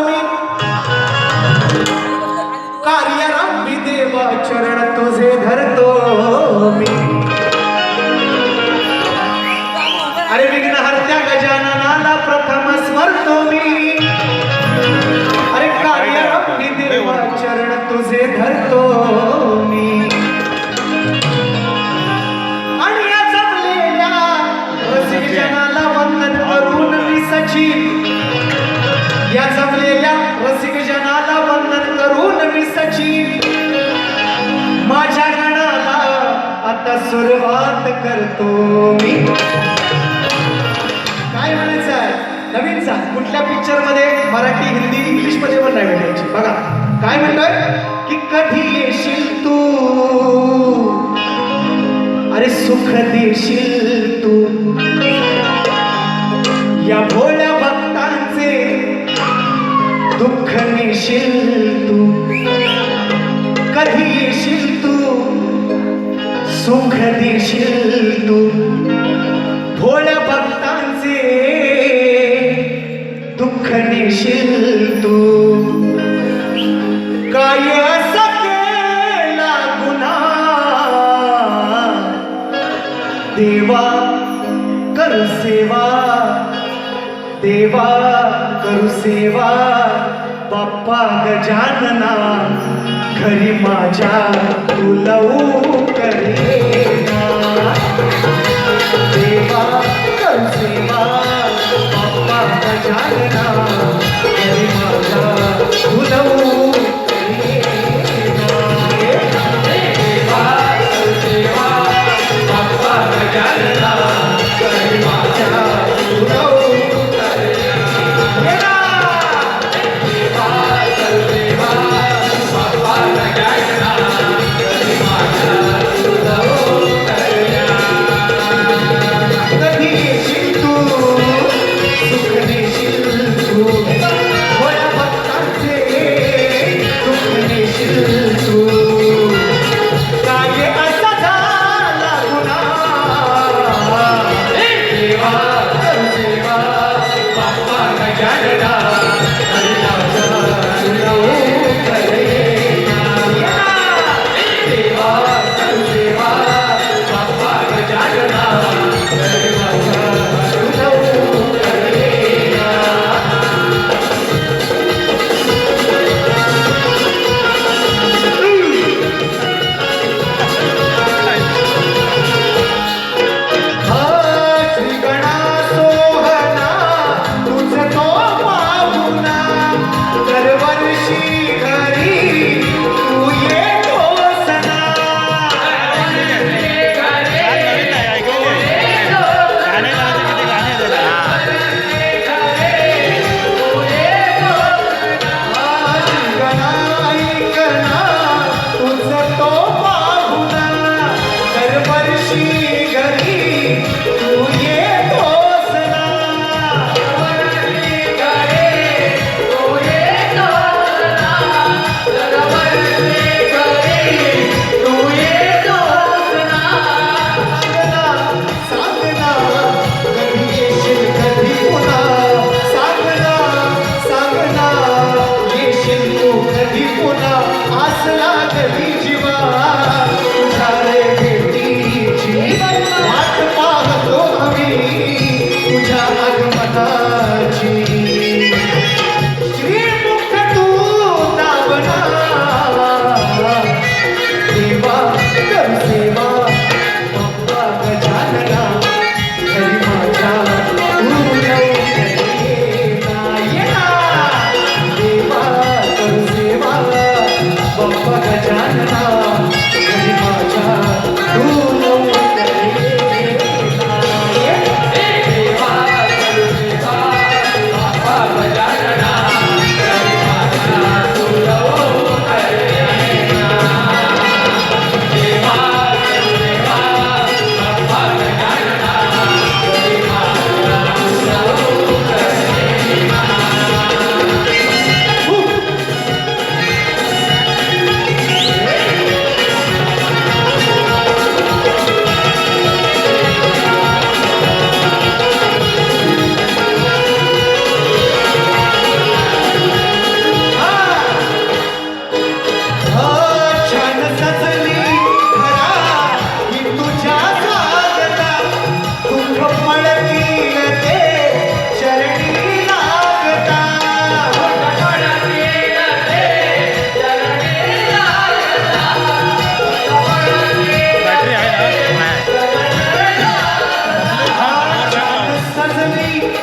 मी कार्यारंभी देव चरण तुझे धरतो मी. अरे विघ्नहर्त्या गजाननाला प्रथम स्मरतो मी. अरे कार्यारंभी देव चरण तुझे धरतो मी. आता सुरुवात करतो मी. काय म्हणायचं आहे? नवीन सांग. कुठल्या पिक्चरमध्ये मराठी हिंदी इंग्लिशमध्ये पण नाही भेटायची? बघा. काय म्हणतोय? की कधी येशील तू? अरे सुख देशील तू? या भोळ्या भक्तांचे दुःख नेशील तू? कधी सुख देशील तू भोळ्या भक्तांचे दुःख देशील तू काय असं गुन्हा देवा करू सेवा देवा करू सेवा बाप्पा गजानना घरी माझ्या तुलवू Yeah.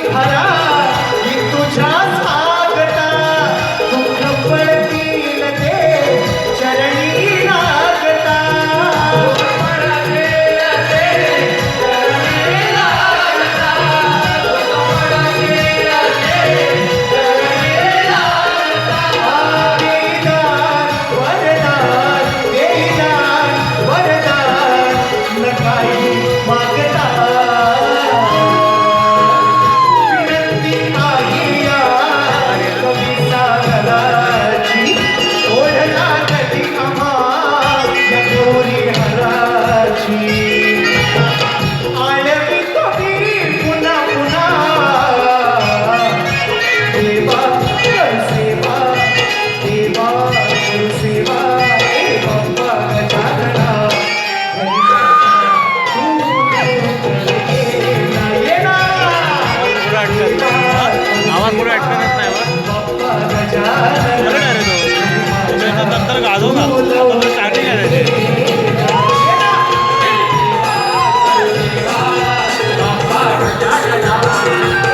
खरा तुझ्या